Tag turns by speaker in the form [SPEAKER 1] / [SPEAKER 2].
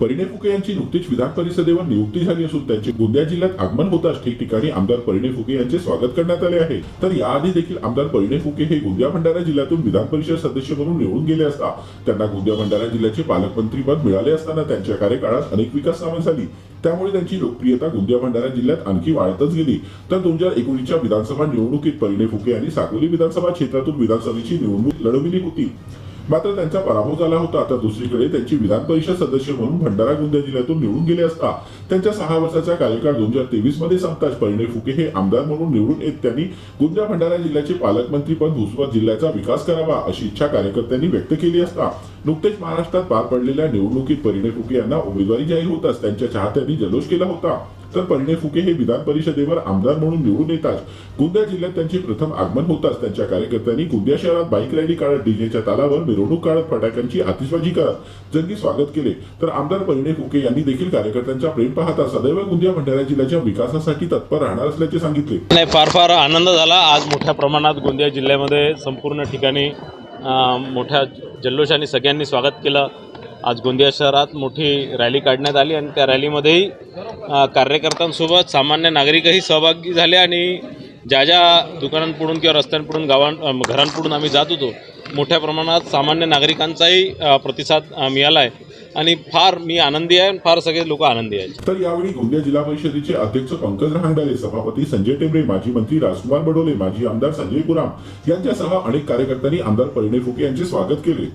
[SPEAKER 1] परिणय फुके यांची नुकतीच विधान परिषदेवर नियुक्ती झाली असून त्यांचे गोंदिया जिल्ह्यात आगमन होताच ठिकठिकाणी आमदार परिणय फुके यांचे स्वागत करण्यात आले आहे. तर याआधी देखील आमदार परिणय फुके हे गोंदिया भंडारा जिल्ह्यातून विधान परिषद सदस्य म्हणून निवडून गेले असता त्यांना गोंदिया भंडारा जिल्ह्याचे पालकमंत्री पद मिळाले असताना त्यांच्या कार्यकाळात अनेक विकास कामे झाली. त्यामुळे त्यांची लोकप्रियता गोंदिया भंडारा जिल्ह्यात आणखी वाढतच गेली. तर दोन हजार एकोणीसच्या विधानसभा निवडणुकीत परिणय फुके यांनी साकोली विधानसभा क्षेत्रातून विधानसभेची निवडणूक लढविली होती. मात्र त्यांचा पराभव झाला होता. तर दुसरीकडे त्यांची विधान परिषद सदस्य म्हणून भंडारा गोंदिया जिल्ह्यातून निवडून गेले असता त्यांच्या सहा वर्षाचा कार्यकाळ दोन हजार तेवीसमध्ये संपताच परिणय फुके हे आमदार म्हणून निवडून येत. त्यांनी गोंदिया भंडारा जिल्ह्याचे पालकमंत्री पण भूसवत जिल्ह्याचा विकास करावा अशी इच्छा कार्यकर्त्यांनी व्यक्त केली असता नुकतेच महाराष्ट्रात पार पडलेल्या निवडणुकीत परिणय फुके यांना उमेदवारी जाहीर होताच त्यांच्या चाहत्यांनी जल्लोष केला होता. तर पंडे फुके हे विधान परिषदेवर आमदार म्हणून निवडून येताच गोंदिया जिल्ह्यात त्यांचे प्रथम आगमन होताच. त्यांच्या कार्यकर्त्यांनी गोंदिया शहरात बाईक रॅली काढत डीजेच्या तालावर मिरवणूक काढत फटाक्यांची आतिषबाजी करत जंगी स्वागत केले. तर आमदार परिणे फुके यांनी देखील कार्यकर्त्यांचा प्रेम पाहता सदैव गोंदिया भंडारा जिल्ह्याच्या विकासासाठी तत्पर राहणार असल्याचे सांगितले.
[SPEAKER 2] नाही फार फार आनंद झाला. आज मोठ्या प्रमाणात गोंदिया जिल्ह्यामध्ये संपूर्ण ठिकाणी मोठ्या जल्लोषाने सगळ्यांनी स्वागत केलं. आज गोंदिया शहरात मोठी रॅली काढण्यात आली आणि त्या रॅलीमध्येही कार्यकर्त्यांसोबत सामान्य नागरिकही सहभागी झाले आणि ज्या ज्या दुकानांपुढून किंवा रस्त्यांपुढून गावां घरांपुढून आम्ही जात होतो मोठ्या प्रमाणात सामान्य नागरिकांचाही प्रतिसाद मिळाला आहे. आणि फार मी आनंदी आहे आणि फार सगळे लोक आनंदी आहेत.
[SPEAKER 1] तर यावेळी गोंदिया जिल्हा परिषदेचे अध्यक्ष पंकज रहांगडाले सभापती संजय टेंबरे माजी मंत्री राजकुमार बडोले माजी आमदार संजय कुराम यांच्यासह अनेक कार्यकर्त्यांनी आमदार परिणय फुके यांचे स्वागत केले.